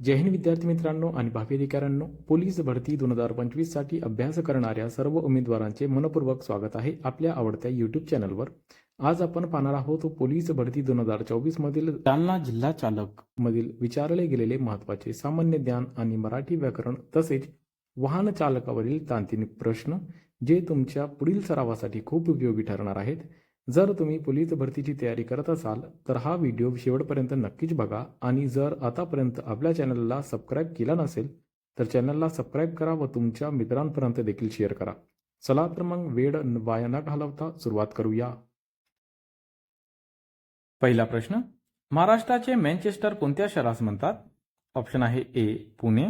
जय हिंद विद्यार्थी मित्रांनो आणि भावी अधिकाऱ्यांनो पोलीस भरती दोन हजार पंचवीससाठी अभ्यास करणाऱ्या सर्व उमेदवारांचे मनपूर्वक स्वागत आहे आपल्या आवडत्या युट्यूब चॅनलवर आज आपण पाहणार आहोत पोलीस भरती दोन हजार चोवीस मधील जालना जिल्हा चालक मधील विचारले गेलेले महत्त्वाचे सामान्य ज्ञान आणि मराठी व्याकरण तसेच वाहन चालकावरील तांत्रिक प्रश्न जे तुमच्या पुढील सरावासाठी खूप उपयोगी ठरणार आहेत. जर तुम्ही पोलीस भरतीची तयारी करत असाल तर हा व्हिडिओ शेवटपर्यंत नक्कीच बघा. आणि जर आतापर्यंत आपल्या चॅनलला सबस्क्राईब केला नसेल तर चॅनलला सबस्क्राईब करा व तुमच्या मित्रांपर्यंत देखील शेअर करा. चला तर मग वेळ वाया न घालवता सुरुवात करूया. पहिला प्रश्न. महाराष्ट्राचे मॅन्चेस्टर कोणत्या शहरास म्हणतात? ऑप्शन आहे A Pune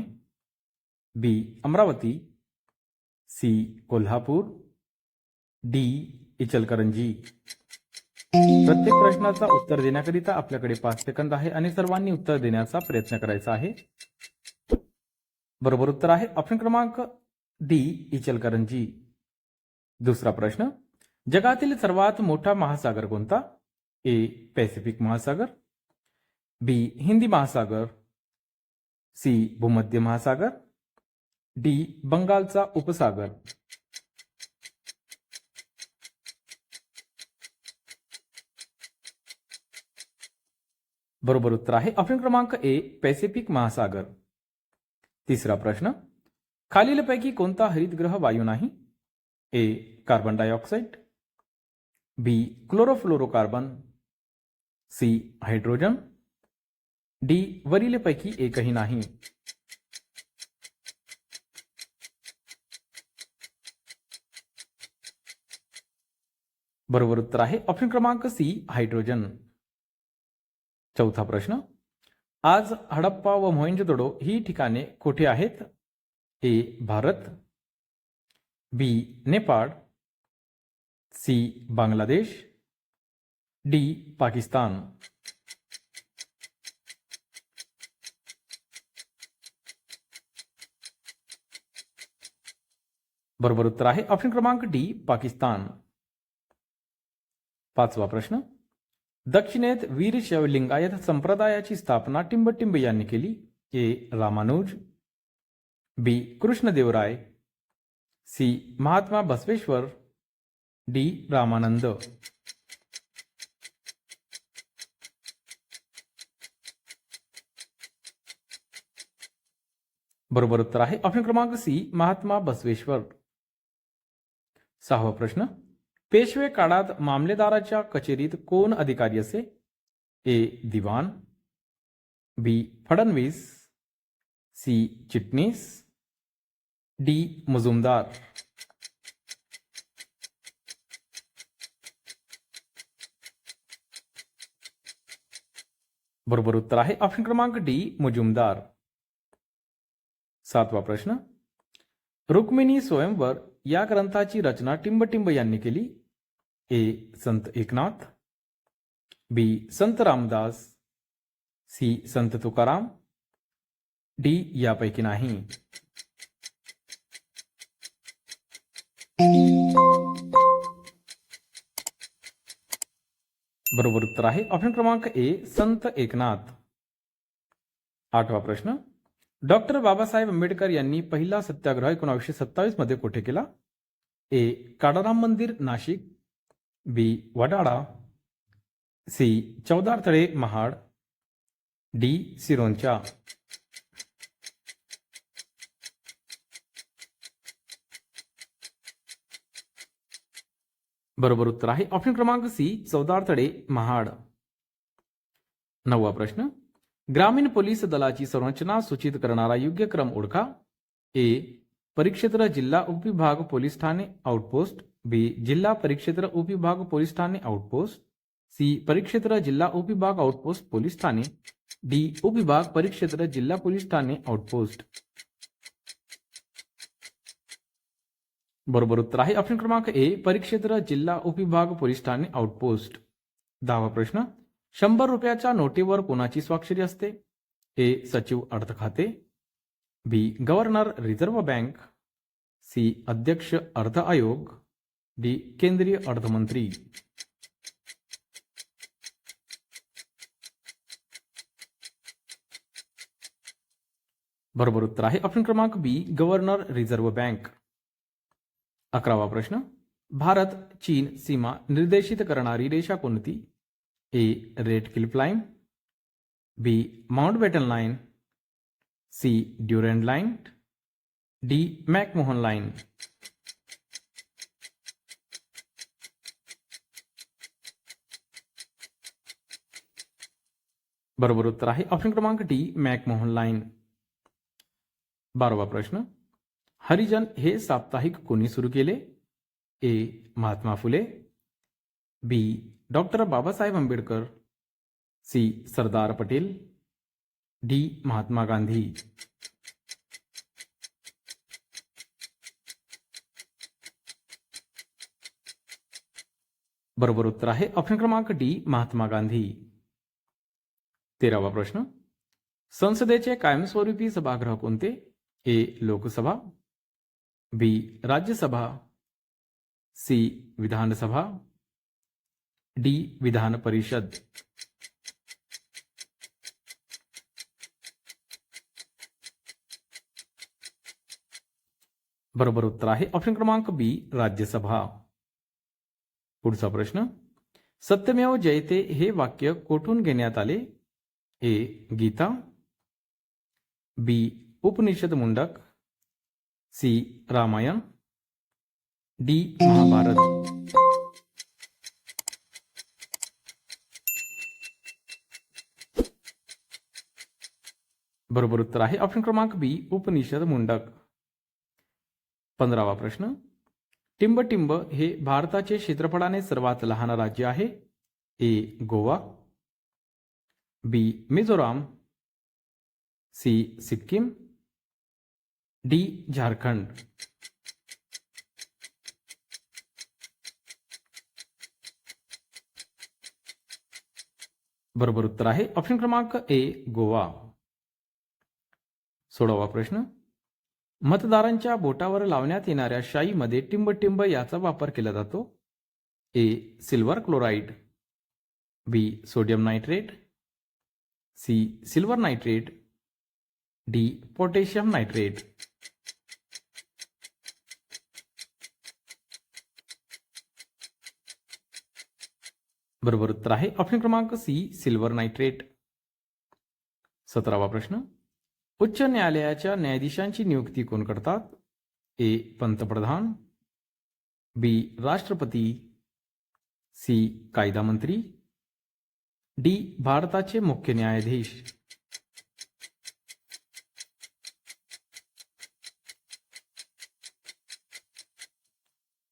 B Amravati C Kolhapur D Ichalkaranji. प्रत्येक प्रश्नाचा उत्तर देण्याकरिता आपल्याकडे पाच सेकंद आहे आणि सर्वांनी उत्तर देण्याचा प्रयत्न करायचा आहे. बरोबर उत्तर आहे. ऑप्शन क्रमांक डी इचलकरंजी. दुसरा प्रश्न. जगातील सर्वात मोठा महासागर कोणता? ए पॅसिफिक महासागर. बी हिंदी महासागर. सी भूमध्य महासागर. डी बंगालचा उपसागर. बरोबर उत्तर आहे. ऑप्शन क्रमांक ए पॅसिफिक महासागर. तिसरा प्रश्न, खालीलपैकी कोणता हरितग्रह वायू नाही? A carbon dioxide B chlorofluorocarbon C hydrogen D वरीलपैकी एकही नाही. बरोबर उत्तर आहे. ऑप्शन क्रमांक सी हायड्रोजन चौथा प्रश्न. आज हडप्पा व मोहेंजोदडो ही ठिकाणे कुठे आहेत? A. Bharat. B. Nepal. C. Bangladesh. D. Pakistan. बरोबर उत्तर आहे. ऑप्शन क्रमांक डी पाकिस्तान. पाचवा प्रश्न. दक्षिणेत वीरशैव लिंगायत संप्रदायाची स्थापना टिंबटिंब यांनी केली. A Ramanuj B. Krishnadevaraya C. Mahatma Basaveshwar D. Ramanand. बरोबर उत्तर आहे. ऑप्शन क्रमांक सी. महात्मा बसवेश्वर. सहावा प्रश्न. पेशवे काळात मामलेदाराच्या कचेरीत कोण अधिकारी असे? ए. दिवाण बी. फडणवीस, सी. चिटणीस, डी. मुजुमदार. बरोबर उत्तर आहे. ऑप्शन क्रमांक डी. मुजुमदार. सातवा प्रश्न. रुक्मिणी स्वयंवर या ग्रंथाची रचना टिंबटिंब यांनी केली. ए. संत एकनाथ. बी. संत रामदास. सी. संत तुकाराम. डी. यापैकी नाही. बरोबर उत्तर आहे. ऑप्शन क्रमांक ए. संत एकनाथ. आठवा प्रश्न. डॉक्टर बाबासाहेब आंबेडकर यांनी पहिला सत्याग्रह एकोणावीसशे सत्तावीसमध्ये कुठे केला? ए. काडाराम मंदिर Nashik. B. Wadala. C. Chaudartale Mahad. D. Sironcha. बरोबर उत्तर आहे. ऑप्शन क्रमांक सी. चौदारतळे महाड. नववा प्रश्न. ग्रामीण पोलीस दलाची संरचना सूचित करणारा योग्य क्रम ओळखा. ए. परिक्षेत्र जिल्हा उपविभाग पोलीस ठाणे आउटपोस्ट. बी. जिल्हा परिक्षेत्र उपविभाग पोलीस ठाणे आउटपोस्ट. सी. परिक्षेत्र जिल्हा उपविभाग आउटपोस्ट पोलीस ठाणे. डी. उपविभाग परिक्षेत्र जिल्हा पोलीस ठाणे आउटपोस्ट. बरोबर उत्तर आहे. ऑप्शन क्रमांक ए. परिक्षेत्र जिल्हा उपविभाग पोलीस ठाणे आउटपोस्ट. दहावा प्रश्न. शंभर रुपयाच्या नोटीवर कोणाची स्वाक्षरी असते? ए सचिव अर्थ खाते. B governor reserve bank. C अध्यक्ष अर्थ आयोग. डी केंद्रीय अर्थमंत्री. बरोबर उत्तर आहे. ऑप्शन क्रमांक बी गव्हर्नर रिझर्व्ह बँक. अकरावा प्रश्न. भारत चीन सीमा निर्देशित करणारी रेषा कोणती? A Radcliffe line B Mountbatten line C Durand line D McMahon line बरोबर उत्तर आहे ऑप्शन क्रमांक डी मॅकमोहन लाईन बारावा प्रश्न. हरिजन हे साप्ताहिक कोणी सुरू केले? A Mahatma Phule. B doctor Babasaheb Ambedkar C. Sardar Patel D. Mahatma Gandhi. बरोबर उत्तर आहे ऑप्शन क्रमांक डी महात्मा गांधी. तेरावा प्रश्न. संसदेचे कायमस्वरूपी सभागृह कोणते? A. Lok Sabha B. Rajya Sabha C. Vidhan Sabha D Vidhan Parishad. बरोबर उत्तर आहे. ऑप्शन क्रमांक बी राज्यसभा. पुढचा प्रश्न. सत्यमेव जयते हे वाक्य कोठून घेण्यात आले? A Gita. B Upanishad Mundak. C Ramayana. D Mahabharata. बरोबर उत्तर आहे. ऑप्शन क्रमांक बी उपनिषद मुंडक. पंधरावा प्रश्न. टिंबटिंब हे भारताचे क्षेत्रफळाने सर्वात लहान राज्य आहे. A, Goa. B Mizoram. C Sikkim. D Jharkhand. बरोबर उत्तर आहे. ऑप्शन क्रमांक ए गोवा. सोळावा प्रश्न. मतदारांच्या बोटावर लावण्यात येणाऱ्या शाईमध्ये टिंबटिंब याचा वापर केला जातो. A silver chloride. B sodium nitrate. C silver nitrate. D potassium nitrate. बरोबर उत्तर आहे. ऑप्शन क्रमांक सी सिल्वर नायट्रेट. सतरावा प्रश्न. उच्च न्यायालयाच्या न्यायाधीशांची नियुक्ती कोण करतात? ए. पंतप्रधान बी. राष्ट्रपती सी. कायदा मंत्री डी. भारताचे मुख्य न्यायाधीश.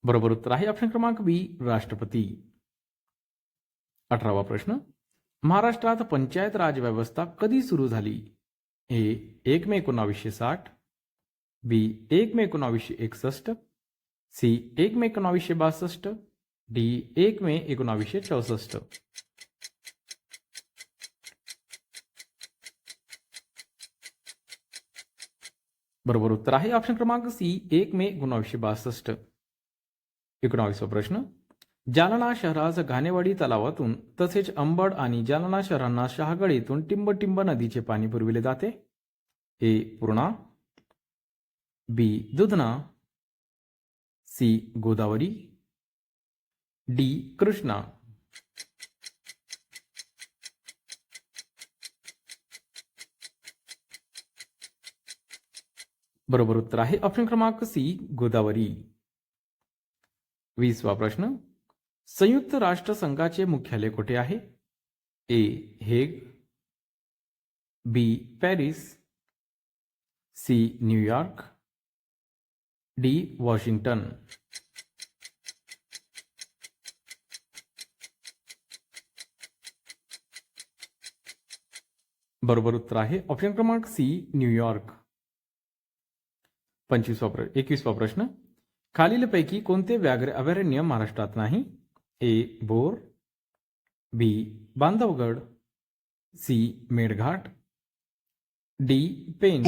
बरोबर उत्तर आहे ऑप्शन क्रमांक बी राष्ट्रपती. अठरावा प्रश्न. महाराष्ट्रात पंचायत राज व्यवस्था कधी सुरू झाली? ए एक मे एकोणावीसशे साठ बी एक मे एकोणावीसशे एकसष्ट सी एक मे एकोणावीसशे बासष्ट डी एक मे एकोणावीसशे चौसष्ट। बरोबर उत्तर आहे ऑप्शन क्रमांक सी एक मे एकोणावीसशे बासष्ट. एकोणावीसवा प्रश्न. जालना शहरास घाणेवाडी तलावातून तसेच अंबड आणि जालना शहरांना शहागड येथून टिंबटिंब नदीचे पाणी पुरविले जाते. A. Purna B. Dudhna C. Godavari D. Krishna. बरोबर उत्तर आहे. ऑप्शन क्रमांक सी. गोदावरी. वीसवा प्रश्न. संयुक्त राष्ट्रसंघाचे मुख्यालय कुठे आहे? A. Hague B. Paris C. New York D. Washington. बरोबर उत्तर आहे. ऑप्शन क्रमांक सी. न्यूयॉर्क पंचवीसवा प्र एकवीसवा प्रश्न. खालीलपैकी कोणते व्याघ्र अभयारण्य महाराष्ट्रात नाही? A Bor B Bandhavgarh C Melghat D Pen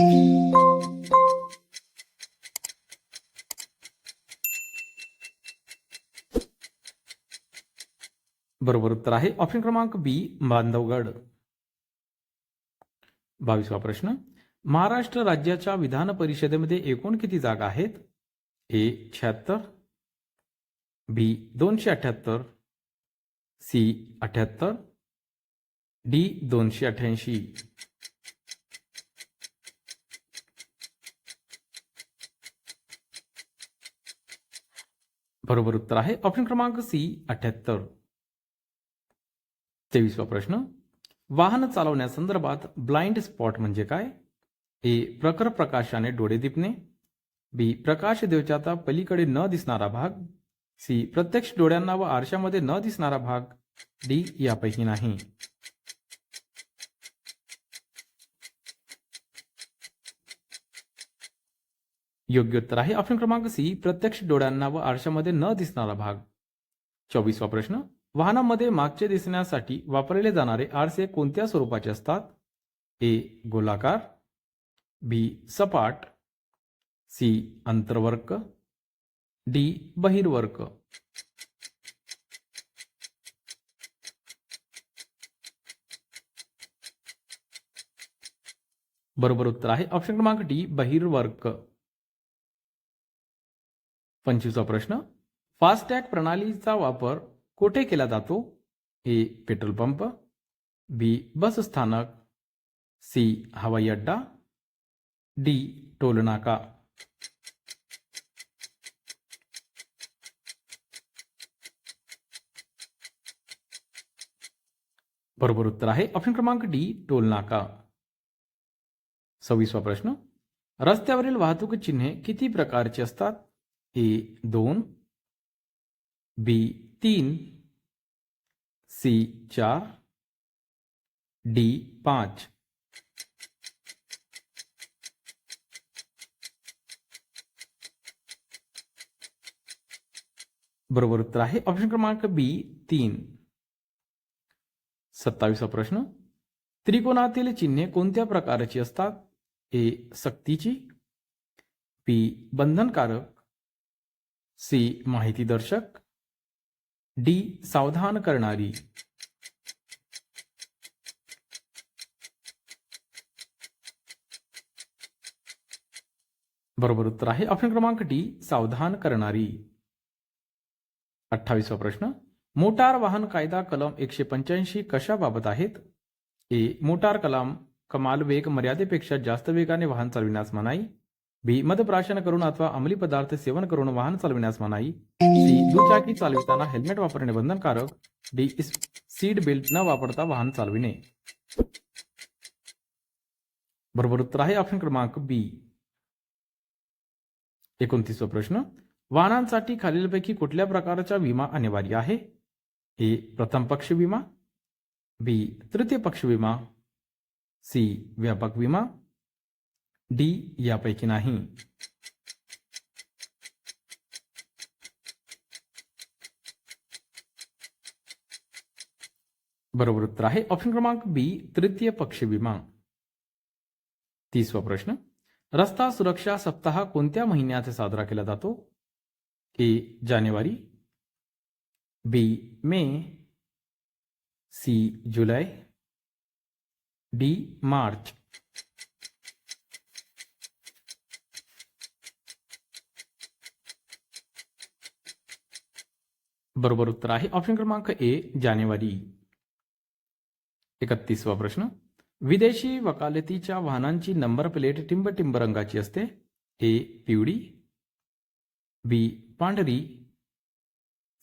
बरोबर उत्तर आहे. ऑप्शन क्रमांक बी बांधवगड. बावीसवा प्रश्न. महाराष्ट्र राज्याच्या विधान परिषदेमध्ये एकूण किती जागा आहेत? ए शहात्तर बी दोनशे अठ्याहत्तर सी अठ्याहत्तर डी दोनशे अठ्याऐंशी बरोबर उत्तर आहे. ऑप्शन क्रमांक सी अठ्याहत्तर. तेवीसवा प्रश्न. वाहन चालवण्यासंदर्भात ब्लाइंड स्पॉट म्हणजे काय? ए प्रखर प्रकाशाने डोळे दिपणे बी प्रकाश देवच्याचा पलीकडे न दिसणारा भाग सी. प्रत्यक्ष डोळ्यांना व आरशामध्ये न दिसणारा भाग. डी. यापैकी नाही. योग्य उत्तर आहे ऑप्शन क्रमांक सी. प्रत्यक्ष डोळ्यांना व आरशामध्ये न दिसणारा भाग. चोवीसवा प्रश्न. वाहनामध्ये मागचे दिसण्यासाठी वापरले जाणारे आरसे कोणत्या स्वरूपाचे असतात? ए. गोलाकार. बी. सपाट. सी. अंतर्वर्क. डी बहिर्वर्क बरोबर उत्तर आहे. ऑप्शन क्रमांक डी बहिर्वर्क पंचवीसचा प्रश्न. फास्टॅग प्रणालीचा वापर कोठे केला जातो? ए पेट्रोल पंप. बी बस स्थानक. सी हवाई अड्डा. डी टोलनाका. बरोबर उत्तर आहे. ऑप्शन क्रमांक डी, टोलनाका. सव्वीसवा प्रश्न. रस्त्यावरील वाहतूक चिन्हे किती प्रकारची असतात? ए, दोन. बी, तीन. सी, चार. डी, पाच. बरोबर उत्तर आहे. ऑप्शन क्रमांक बी, तीन. सत्तावीसा प्रश्न. त्रिकोणातील चिन्हे कोणत्या प्रकारची असतात? ए सक्तीची. बी बंधनकारक. सी माहितीदर्शक. डी सावधान करणारी. बरोबर उत्तर आहे. ऑप्शन क्रमांक डी सावधान करणारी. अठ्ठावीसवा प्रश्न. मोटार वाहन कायदा कलम एकशे पंच्याऐंशी कशाबाबत आहेत? ए. मोटार कलम कमाल वेग मर्यादेपेक्षा जास्त वेगाने वाहन चालविण्यास मनाई. बी. मदप्राशन करून अथवा अंमली पदार्थ सेवन करून वाहन चालविण्यास मनाई. सी. दुचाकी चालविताना हेल्मेट वापरणे बंधनकारक. डी. सीट बेल्ट न वापरता वाहन चालविणे. बरोबर उत्तर आहे ऑप्शन क्रमांक बी. एकोणतीसवा प्रश्न. वाहनांसाठी खालीलपैकी कुठल्या प्रकारचा विमा अनिवार्य आहे? ए प्रथम पक्ष विमा, बी तृतीय पक्ष विमा, सी व्यापक विमा, डी यापैकी नाही. बरोबर उत्तर आहे. ऑप्शन क्रमांक बी, तृतीय पक्ष विमा. तीसवा प्रश्न. रस्ता सुरक्षा सप्ताह कोणत्या महिन्यात साजरा केला जातो? ए जानेवारी बी मे सी जुलै डी मार्च। बरोबर उत्तर आहे. ऑप्शन क्रमांक ए जानेवारी. एकतीसवा प्रश्न. विदेशी वकालतीच्या वाहनांची नंबर प्लेट टिंब टिंब असते. ए पिवळी. बी पांढरी.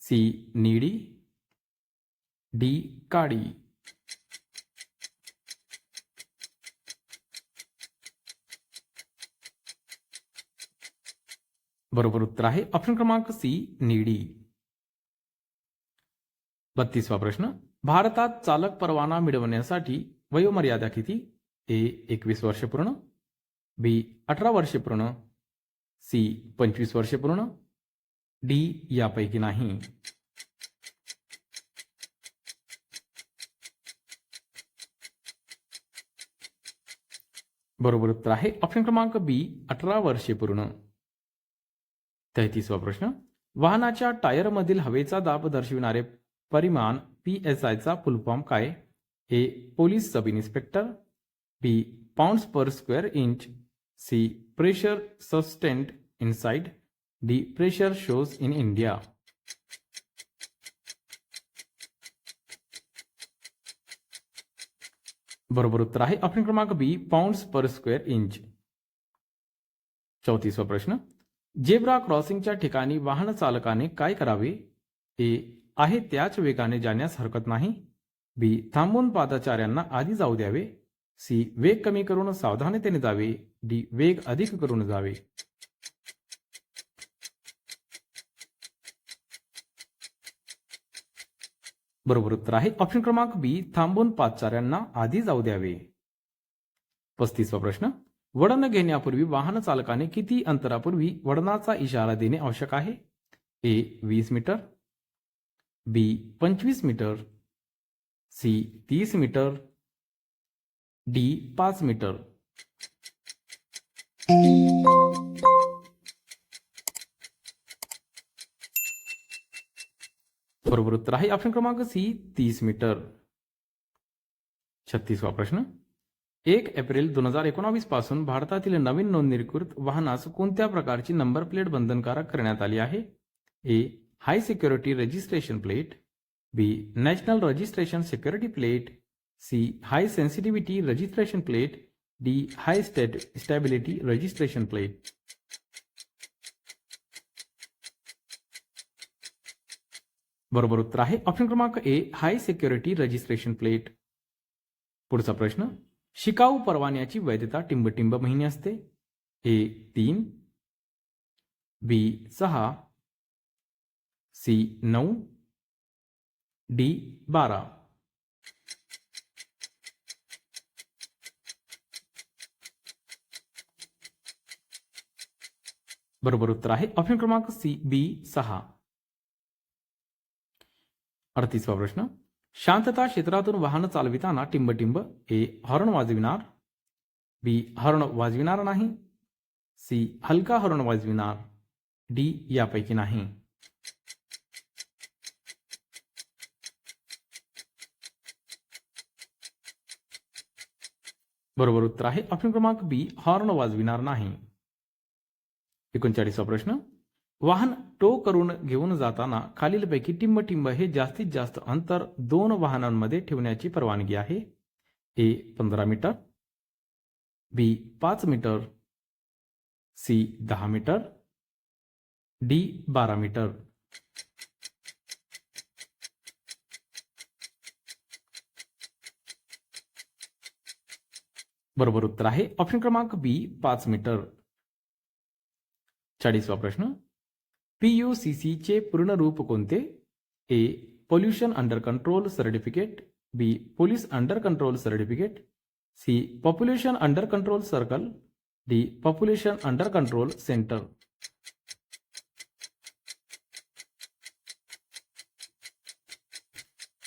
सी निळी डी काळी बरोबर उत्तर आहे. ऑप्शन क्रमांक सी निळी बत्तीसवा प्रश्न. भारतात चालक परवाना मिळवण्यासाठी वयोमर्यादा किती? ए एकवीस वर्ष पूर्ण. बी अठरा वर्षे पूर्ण. सी पंचवीस वर्षे पूर्ण. डी यापैकी नाही. बरोबर उत्तर आहे. ऑप्शन क्रमांक बी अठरा वर्षे पूर्ण. तेहतीसवा प्रश्न. वाहनाच्या टायरमधील हवेचा दाब दर्शविणारे परिमाण पी एस आयचा फुलफॉर्म काय? A police sub inspector B pounds per square inch C pressure sustained inside D. Pressure shows in India. बरोबर उत्तर आहे. ऑप्शन क्रमांक B pounds per square inch चौतीसवा प्रश्न. जेब्रा क्रॉसिंगच्या ठिकाणी वाहन चालकाने काय करावे? ए, आहे त्याच वेगाने जाण्यास हरकत नाही. बी थांबून पादचाऱ्यांना आधी जाऊ द्यावे. सी वेग कमी करून सावधानतेने जावे. डी वेग अधिक करून जावे. बरोबर उत्तर आहे. ऑप्शन क्रमांक बी थांबून पादचाऱ्यांना आधी जाऊ द्यावे. पस्तीसवा प्रश्न. वळण घेण्यापूर्वी वाहन चालकाने किती अंतरापूर्वी वळणाचा इशारा देणे आवश्यक आहे? ए वीस मीटर. बी पंचवीस मीटर. सी तीस मीटर. डी पाच मीटर. बरोबर उत्तर आहे. ऑप्शन क्रमांक सी तीस मीटर. छत्तीसवा प्रश्न. एक एप्रिल दोन हजार एकोणावीसपासून भारतातील नवीन नोंदणीकृत वाहनास कोणत्या प्रकारची नंबर प्लेट बंधनकारक करण्यात आली आहे? A high security registration plate. B national registration security plate. C high sensitivity registration plate. D high state stability registration plate. बरोबर उत्तर आहे. ऑप्शन क्रमांक A high security registration plate पुढचा प्रश्न शिकाऊ परवान्याची वैधता टिंबटिंब महिने असते. ए तीन. बी सहा. सी नऊ. डी बारा. बरोबर उत्तर आहे. ऑप्शन क्रमांक सी बी सहा. अडतीसवा प्रश्न. शांतता क्षेत्रातून वाहन चालविताना टिंबटिंब ए हॉर्न वाजविणार बी हॉर्न वाजविणार नाही सी हलका हॉर्न वाजविणार डी यापैकी नाही. बरोबर उत्तर आहे. ऑप्शन क्रमांक बी हॉर्न वाजविणार नाही. एकोणचाळीसवा प्रश्न. वाहन टो करून घेऊन जाताना खालीलपैकी टिंबटिंब हे जास्तीत जास्त अंतर दोन वाहनांमध्ये ठेवण्याची परवानगी आहे. ए पंधरा मीटर. बी पाच मीटर. सी दहा मीटर. डी बारा मीटर. बरोबर उत्तर आहे. ऑप्शन क्रमांक बी पाच मीटर. चाळीसवा प्रश्न. पी यू सी चे पूर्ण रूप कोणते? A pollution under control certificate B police under control certificate C population under control circle D population under control centre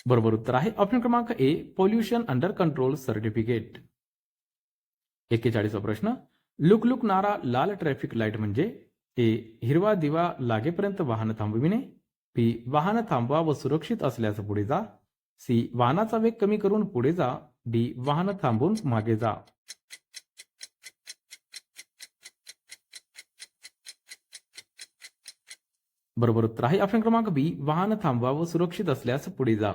बरोबर उत्तर आहे. ऑप्शन क्रमांक A pollution under control certificate एक्केचाळीसचा प्रश्न. लुकलुकणारा लाल ट्रॅफिक लाइट म्हणजे? ए हिरवा दिवा लागेपर्यंत वाहन थांबविणे बी वाहन थांबवा व सुरक्षित असल्यास पुढे जा. सी वाहनाचा वेग कमी करून पुढे जा. डी वाहन थांबवून मागे जा. बरोबर उत्तर आहे ऑप्शन क्रमांक बी वाहन थांबवा व सुरक्षित असल्यास पुढे जा.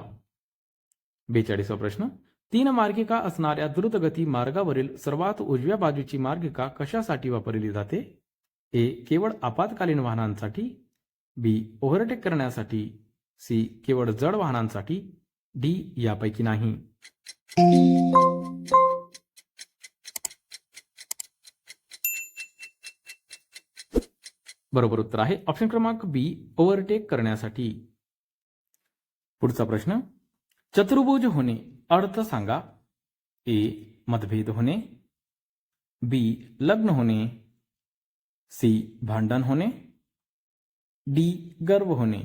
बेचाळीसवा प्रश्न. तीन मार्गिका असणाऱ्या द्रुतगती मार्गावरील सर्वात उजव्या बाजूची मार्गिका कशासाठी वापरली जाते? ए केवळ आपत्कालीन वाहनांसाठी बी ओव्हरटेक करण्यासाठी सी केवळ जड वाहनांसाठी डी यापैकी नाही. बरोबर उत्तर आहे. ऑप्शन क्रमांक बी ओव्हरटेक करण्यासाठी. पुढचा प्रश्न चतुर्भुज होणे अर्थ सांगा. ए मतभेद होणे. बी लग्न होणे. सी भांडन होने, डी, गर्व होने।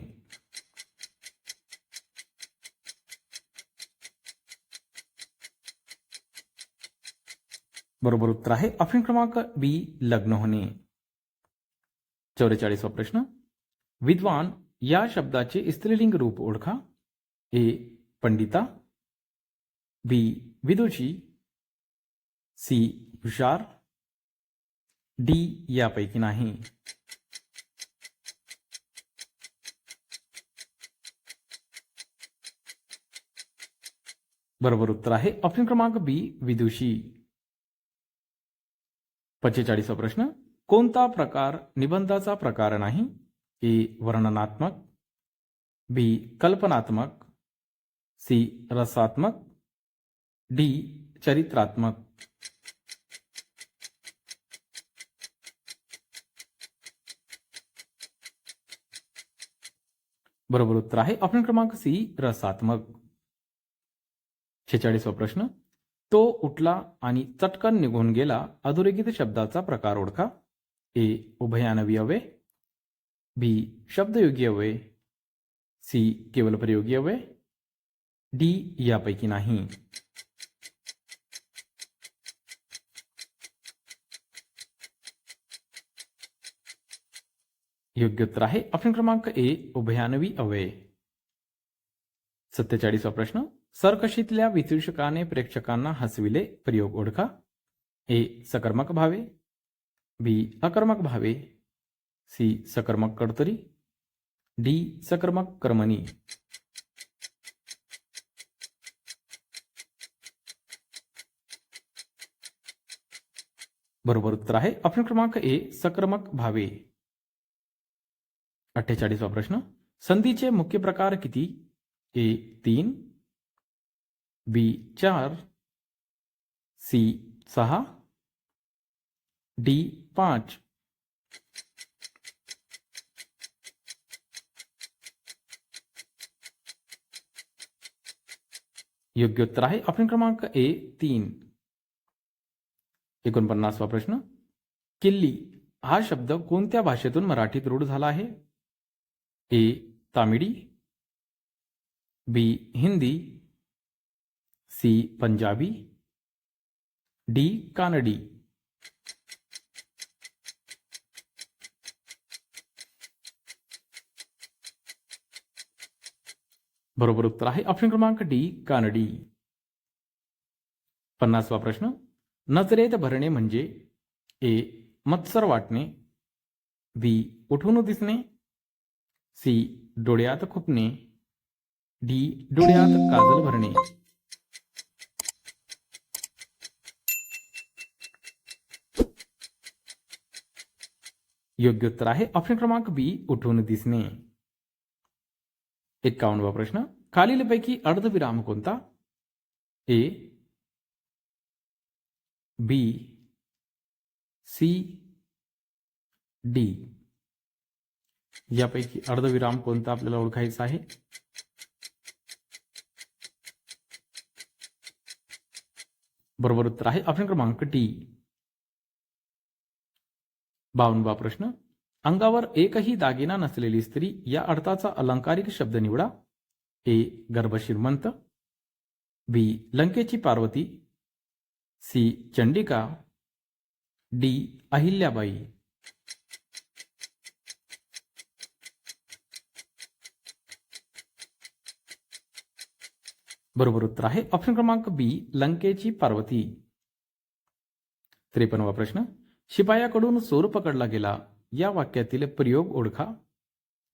बरोबर उत्तर आहे ऑप्शन क्रमांक बी, लग्न होणे। चौवेचाळीसवा प्रश्न, विद्वान या शब्दाचे स्त्रीलिंग रूप ओळखा. ए, पंडिता. बी, विदुषी. सी, हुशार. डी यापैकी नाही. बरोबर उत्तर आहे. ऑप्शन क्रमांक बी विदुषी. पंचेचाळीसा प्रश्न. कोणता प्रकार निबंधाचा प्रकार नाही? ए, वर्णनात्मक. बी, कल्पनात्मक. सी, रसात्मक. डी, चरित्रात्मक. बरोबर उत्तर आहे. ऑप्शन क्रमांक सी रसात्मक. छेचाळीसवा प्रश्न. तो उठला आणि चटकन निघून गेला. अधोरेखित शब्दाचा प्रकार ओळखा. ए उभयानवी अवे बी शब्दयोगी अवे सी केवल प्रयोगी अवे डी यापैकी नाही. योग्य उत्तर आहे ऑप्शन क्रमांक ए, उभयानवी अव्यय. सत्तेचाळीसवा प्रश्न. सरकशीतल्या विश्लेषकाने प्रेक्षकांना हसविले प्रयोग ओळखा. ए, सकर्मक भावे. बी, अकर्मक भावे. सी, सकर्मक कडतरी. डी, सकर्मक कर्मणी. बरोबर उत्तर आहे. ऑप्शन क्रमांक ए, सकर्मक भावे. अठ्ठेचाळीसवा प्रश्न. संधीचे मुख्य प्रकार किती? ए, तीन, बी, चार, सी, सहा, डी, पाच. योग्य उत्तर आहे ऑप्शन क्रमांक ए, तीन. एकोणपन्नासवा प्रश्न. किल्ली हा शब्द कोणत्या भाषेतून मराठीत रूढ झाला आहे? A तमिड़ी, B Hindi, C Punjabi, D कानडी। बरोबर उत्तर आहे ऑप्शन क्रमांक डी, कानडी. पन्नासवा प्रश्न. नजरेत भरणे म्हणजे ए, मत्सर वाटणे, बी, उठून दिसणे सी डोळ्यात खुपणे. डी डोळ्यात काजल भरणे. योग्य उत्तर आहे ऑप्शन क्रमांक बी उठून दिसणे. एक्कावनवा प्रश्न. खालीलपैकी अर्धविराम कोणता? A B C D. यापैकी अर्धविराम कोणता आपल्याला ओळखायचा आहे? बरोबर उत्तर आहे ऑप्शन क्रमांक टी बावनवा प्रश्न. अंगावर एकही दागिना नसलेली स्त्री या अर्थाचा अलंकारिक शब्द निवडा. ए. गर्भश्रीमंत बी. लंकेची पार्वती. सी. चंडिका. डी. अहिल्याबाई. बरोबर उत्तर आहे. ऑप्शन क्रमांक बी लंकेची पार्वती. त्रेपन्नवा प्रश्न. शिपायाकडून चोर पकडला गेला. या वाक्यातील प्रयोग ओळखा.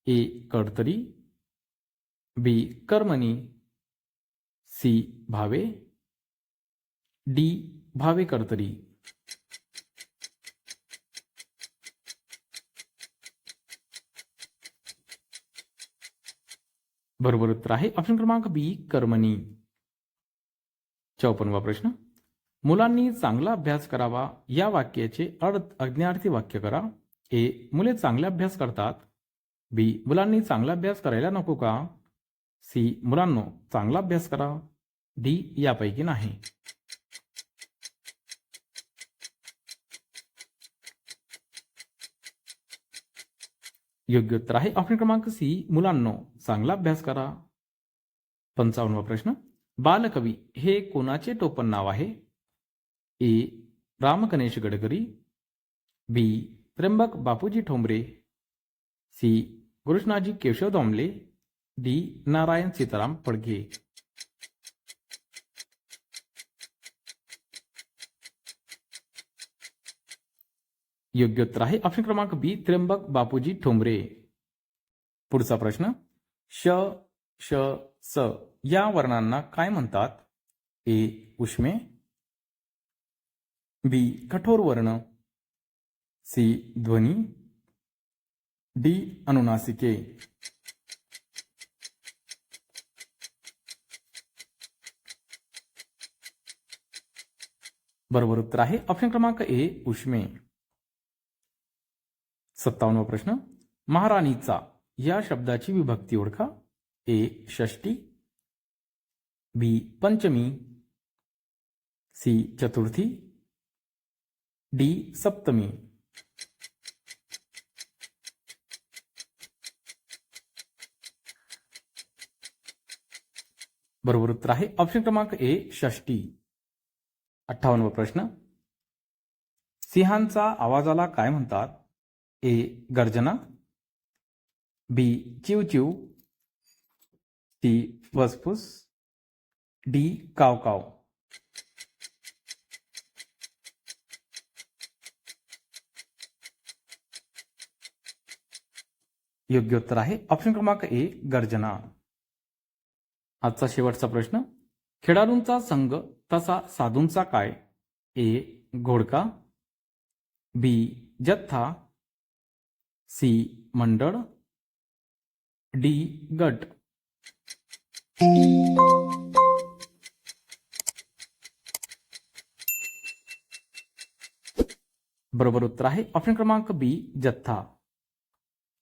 ए कडतरी बी कर्मणी. सी भावे. डी भावे कडतरी बरोबर उत्तर आहे. ऑप्शन क्रमांक बी कर्मणी. चौपन्नवा प्रश्न. मुलांनी चांगला अभ्यास करावा या वाक्याचे अर्थ अज्ञार्थी वाक्य करा. ए मुले चांगला अभ्यास करतात. बी मुलांनी चांगला अभ्यास करायला नको का? सी मुलांनो चांगला अभ्यास करा. डी यापैकी नाही. योग्य उत्तर आहे. ऑप्शन क्रमांक सी मुलांनो चांगला अभ्यास करा. पंचावन्नवा प्रश्न. बालकवी हे कोणाचे टोपण नाव आहे? A Ramganesh Gadkari. B Trimbak Bapuji Thombare. C Krishnaji Keshav Dombale D Narayan Sitaram Phadke. योग्य उत्तर आहे. ऑप्शन क्रमांक बी त्र्यंबक बापूजी ठोंबरे. पुढचा प्रश्न. श श स या वर्णांना काय म्हणतात? ए उष्मे. बी कठोर वर्ण. सी ध्वनी. डी अनुनासिके. बरोबर उत्तर आहे. ऑप्शन क्रमांक ए उष्मे. सत्तावन्नवा प्रश्न. महाराणीचा या शब्दाची विभक्ती ओळखा. ए षष्टी. बी पंचमी. सी चतुर्थी. डी सप्तमी. बरोबर उत्तर आहे. ऑप्शन क्रमांक ए षष्टी. अठ्ठावन्नवा प्रश्न. सिंहांचा आवाजाला काय म्हणतात? ए गर्जना बी चिवचिव सी फुसफुस डी काव काव. योग्य उत्तर आहे. ऑप्शन क्रमांक ए गर्जना. आजचा शेवटचा प्रश्न. खेळाडूंचा संघ तसा साधूंचा काय? ए घोडका. बी जथ्था सी मंडल डी गट। बरोबर उत्तर है ऑप्शन क्रमांक बी जथ्था